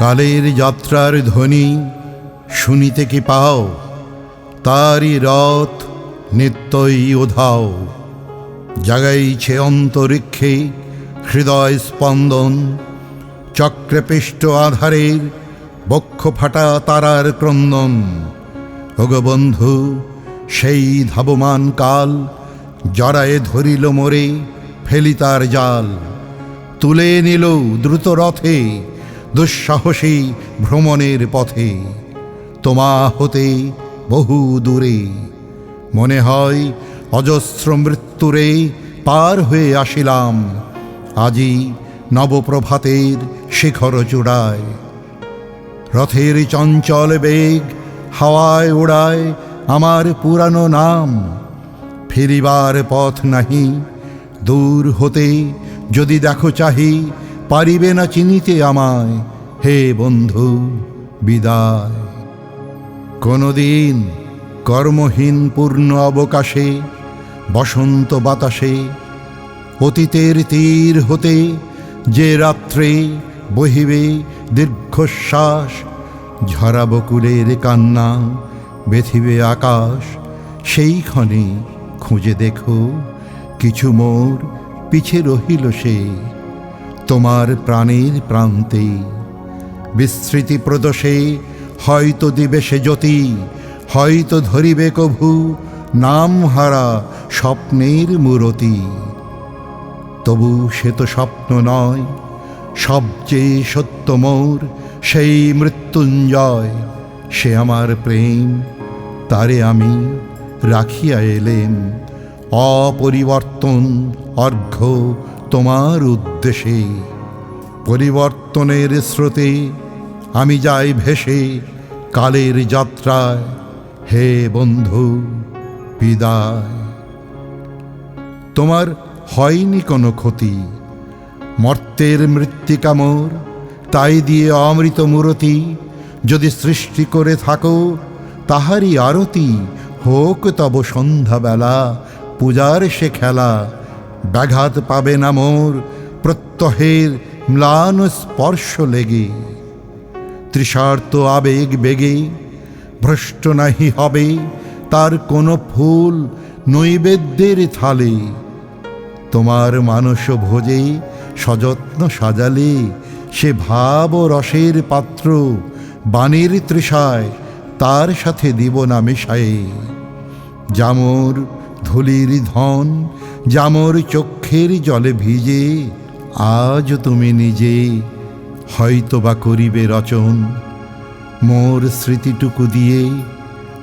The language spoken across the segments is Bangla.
কালের যাত্রার ধ্বনি শুনিতে কি পাও? তারই রথ নিত্যই ওধাও জাগাইছে অন্তরিক্ষে হৃদয় স্পন্দন, চক্রপিষ্ট আধারের বক্ষ ফাটা তারার ক্রন্দন। ওগো বন্ধু, সেই ধাবমান কাল জড়ায়ে ধরিল মোরে ফেলি তার জাল। তুলে নিল দ্রুত রথে দুঃসাহসী ভ্রমণের পথে তোমা হতে বহু দূরে। মনে হয় অজস্র মৃত্যুরে পার হয়ে আসিলাম, আজি নবপ্রভাতের শিখর চূড়ায়। রথের চঞ্চল বেগ হাওয়ায় উড়ায় আমার পুরানো নাম, ফিরিবার পথ নাহি। দূর হতে যদি দেখো চাহি পারিবে না চিনিতে আমায়। হে বন্ধু, বিদায়। কোনদিন কর্মহীন পূর্ণ অবকাশে, বসন্ত বাতাসে, অতীতের তীর হতে যে রাত্রে বহিবে দীর্ঘশ্বাস ঝরা বকুলের কান্না বেথিবে আকাশ, সেইখানে খুঁজে দেখো, কিছু মোর পিছে রহিল সে। তোমার প্রাণের প্রান্তে। বিস্মৃতি প্রদোষে হয়তো দিবে সে জ্যোতি, হয়তো ধরিবে কভু নাম হারা স্বপ্নের মূরতি। তবু সে তো স্বপ্ন নয়, সবচেয়ে সত্য মোর সেই মৃত্যুঞ্জয়। সে আমার প্রেম, তারে আমি রাখিয়া এলেম অপরিবর্তন, অর্ঘ্য তোমার উদ্দেশে পরিবর্তনের স্রোতে আমি যাই ভেসে কালের যাত্রায়। হে বন্ধু, বিদায়। তোমার হয়নি কোনো ক্ষতি। মর্তের মৃত্তিকামোর তাই দিয়ে অমৃত মূরতি। যদি সৃষ্টি করে থাকো, তাহারই আরতি। হোক তব সন্ধ্যাবেলা, পূজার সে খেলা। ব্যাঘাত পাবে না মোর প্রত্যহের ম্লান স্পর্শ লেগে। তৃষার্ত আবেগ বেগে, ভ্রষ্ট নাহি হবে, তার কোনো ফুল নৈবেদ্যের থালে। তোমার মানস ভোজে সযত্ন সাজালে, সে ভাব রসের পাত্র বাণীর তৃষায় তার সাথে দিব না মেশায়ে। জামর ধুলির ধন জামর চক্ষের জলে ভিজে, আজ তুমি নিজে হয়তো বা করিবে রচন। মোর স্মৃতিটুকু দিয়ে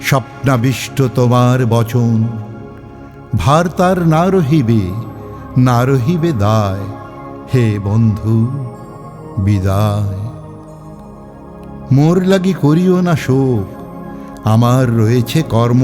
স্বপ্নাবিষ্ট তোমার বচন। ভার তার না রহিবে না রহিবে দায়, হে বন্ধু, বিদায়। মোর লাগি করিও না শোক, আমার রয়েছে কর্ম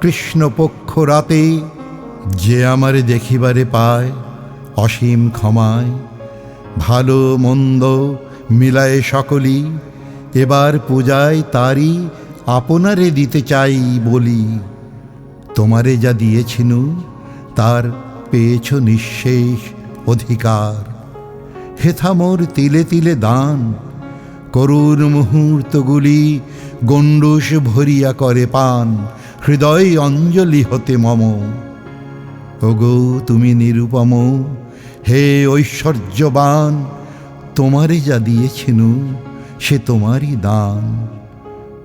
কৃষ্ণপক্ষ রাতে যে আমারে দেখিবারে পায়, অসীম ক্ষমায়, ভালো মন্দ মিলায়ে সকলি, এবার পূজায় তারই আপনারে দিতে চাই বলি। তোমারে যা দিয়েছিনু, তার পেয়েছ নিঃশেষ অধিকার। হেথা মোর তিলে তিলে দান, করুণ মুহূর্তগুলি গণ্ডুষ ভরিয়া করে পান। হৃদয় অঞ্জলি হতে মম। ওগো, তুমি নিরুপম। হে ঐশ্বর্যবান, তোমারে যা দিয়েছিনু, সে তোমারই দান।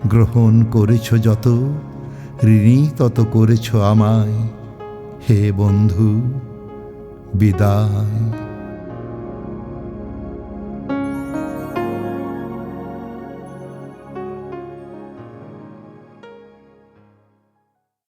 গ্রহণ করেছ যত, ঋণী তত করেছ আমায়। হে বন্ধু, বিদায়।